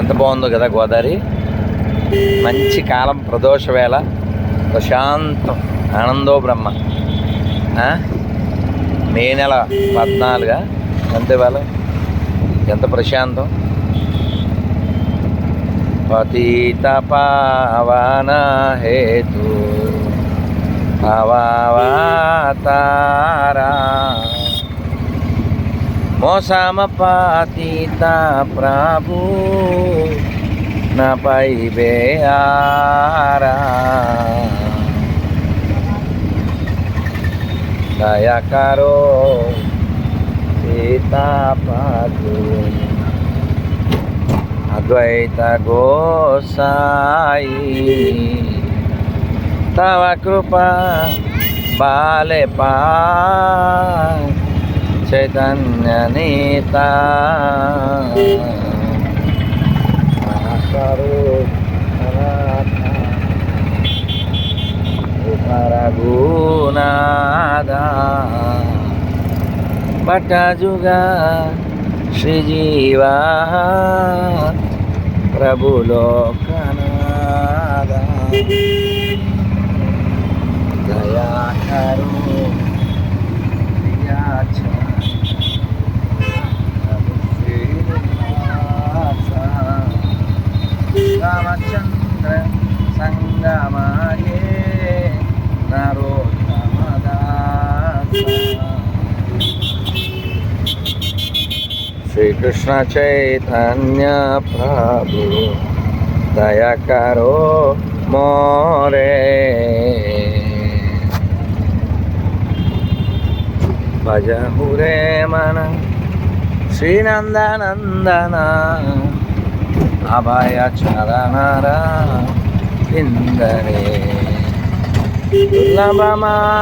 ఎంత బాగుందో కదా గోదావరి. మంచి కాలం ప్రదోష వేళ ప్రశాంతం ఆనందో బ్రహ్మ మే నెల పద్నాలుగా ఎంత ఎంత ప్రశాంతం. పతిత పావన హేతు అవాతారా Mosama patita Prabhu na paibe ara Daya karo sita padu Advaita gosai Tava krupa vale pa চৈতন্যনীতা রঘুনাদা পটযুগা শ্রীজীবা প্রভু লোকনাদা দয়া করুণা రామచంద్ర సంగమాయే శ్రీకృష్ణ చైతన్య ప్రభు దయా కరో మోరే భజహురే మన శ్రీనందనందన అభయ చరణర ఇందరే దుర్లభమా